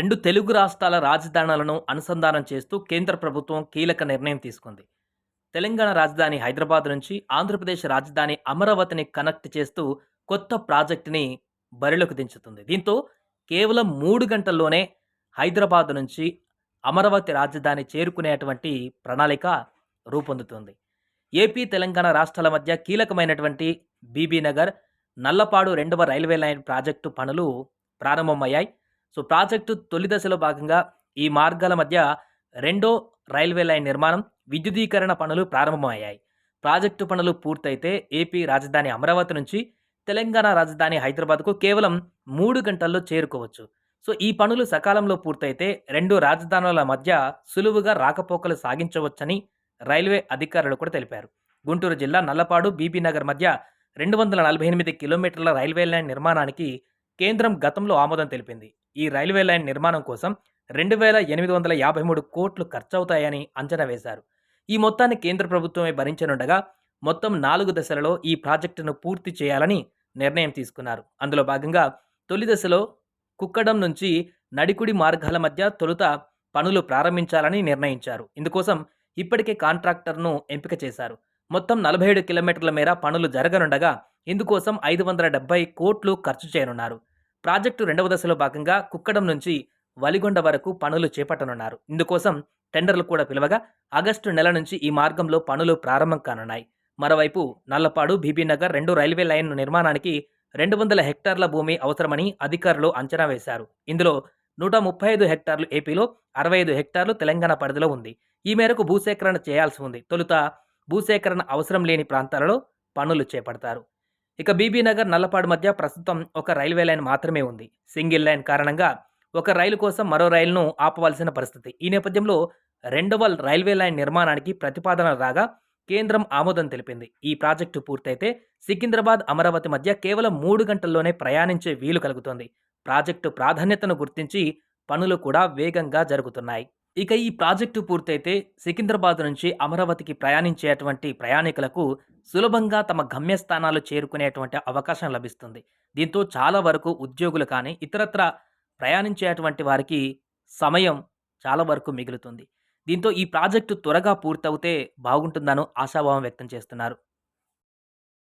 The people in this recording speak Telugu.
రెండు తెలుగు రాష్ట్రాల రాజధానులను అనుసంధానం చేస్తూ కేంద్ర ప్రభుత్వం కీలక నిర్ణయం తీసుకుంది. తెలంగాణ రాజధాని హైదరాబాద్ నుంచి ఆంధ్రప్రదేశ్ రాజధాని అమరావతిని కనెక్ట్ చేస్తూ కొత్త ప్రాజెక్టుని బరిలోకి దించుతుంది. దీంతో కేవలం మూడు గంటల్లోనే హైదరాబాద్ నుంచి అమరావతి రాజధాని చేరుకునేటువంటి ప్రణాళిక రూపొందుతుంది. ఏపీ తెలంగాణ రాష్ట్రాల మధ్య కీలకమైనటువంటి బీబీనగర్ నల్లపాడు రెండవ రైల్వే లైన్ ప్రాజెక్టు పనులు ప్రారంభమయ్యాయి. సో ప్రాజెక్టు తొలి దశలో భాగంగా ఈ మార్గాల మధ్య రెండో రైల్వే లైన్ నిర్మాణం విద్యుదీకరణ పనులు ప్రారంభమయ్యాయి. ప్రాజెక్టు పనులు పూర్తయితే ఏపీ రాజధాని అమరావతి నుంచి తెలంగాణ రాజధాని హైదరాబాద్కు కేవలం మూడు గంటల్లో చేరుకోవచ్చు. సో ఈ పనులు సకాలంలో పూర్తయితే రెండు రాజధానుల మధ్య సులువుగా రాకపోకలు సాగించవచ్చని రైల్వే అధికారులు కూడా తెలిపారు. గుంటూరు జిల్లా నల్లపాడు బీబీనగర్ మధ్య రెండు వందల నలభై ఎనిమిది కిలోమీటర్ల రైల్వే లైన్ నిర్మాణానికి కేంద్రం గతంలో ఆమోదం తెలిపింది. ఈ రైల్వే లైన్ నిర్మాణం కోసం రెండు వేల ఎనిమిది వందల యాభై మూడు కోట్లు ఖర్చవుతాయని అంచనా వేశారు. ఈ మొత్తాన్ని కేంద్ర ప్రభుత్వమే భరించనుండగా మొత్తం నాలుగు దశలలో ఈ ప్రాజెక్టును పూర్తి చేయాలని నిర్ణయం తీసుకున్నారు. అందులో భాగంగా తొలి దశలో కుక్కడం నుంచి నడికుడి మార్గాల మధ్య తొలుత పనులు ప్రారంభించాలని నిర్ణయించారు. ఇందుకోసం ఇప్పటికే కాంట్రాక్టర్ను ఎంపిక చేశారు. మొత్తం నలభై ఏడు కిలోమీటర్ల మేర పనులు జరగనుండగా ఇందుకోసం ఐదు వందల డెబ్బై కోట్లు ఖర్చు చేయనున్నారు. ప్రాజెక్టు రెండవ దశలో భాగంగా కుక్కడం నుంచి వలిగొండ వరకు పనులు చేపట్టనున్నారు. ఇందుకోసం టెండర్లు కూడా పిలవగా ఆగస్టు నెల నుంచి ఈ మార్గంలో పనులు ప్రారంభం కానున్నాయి. మరోవైపు నల్లపాడు బీబీనగర్ రెండు రైల్వే లైన్ నిర్మాణానికి రెండు వందల హెక్టార్ల భూమి అవసరమని అధికారులు అంచనా వేశారు. ఇందులో నూట ముప్పై ఐదు హెక్టార్లు ఏపీలో అరవై ఐదు హెక్టార్లు తెలంగాణ పరిధిలో ఉంది. ఈ మేరకు భూసేకరణ చేయాల్సి ఉంది. తొలుత భూసేకరణ అవసరం లేని ప్రాంతాలలో పనులు చేపడతారు. ఇక బీబీ నగర్ నల్లపాడు మధ్య ప్రస్తుతం ఒక రైల్వే లైన్ మాత్రమే ఉంది. సింగిల్ లైన్ కారణంగా ఒక రైలు కోసం మరో రైలును ఆపవలసిన పరిస్థితి. ఈ నేపథ్యంలో రెండవ రైల్వే లైన్ నిర్మాణానికి ప్రతిపాదన రాగా కేంద్రం ఆమోదం తెలిపింది. ఈ ప్రాజెక్టు పూర్తయితే సికింద్రాబాద్ అమరావతి మధ్య కేవలం మూడు గంటల్లోనే ప్రయాణించే వీలు కలుగుతుంది. ప్రాజెక్టు ప్రాధాన్యతను గుర్తించి పనులు కూడా వేగంగా జరుగుతున్నాయి. ఇక ఈ ప్రాజెక్టు పూర్తయితే సికింద్రాబాద్ నుంచి అమరావతికి ప్రయాణించేటువంటి ప్రయాణికులకు సులభంగా తమ గమ్యస్థానాలు చేరుకునేటువంటి అవకాశం లభిస్తుంది. దీంతో చాలా వరకు ఉద్యోగులు కానీ ఇతరత్ర ప్రయాణించేటువంటి వారికి సమయం చాలా వరకు మిగులుతుంది. దీంతో ఈ ప్రాజెక్టు త్వరగా పూర్తవుతే బాగుంటుందను ఆశాభావం వ్యక్తం చేస్తున్నారు.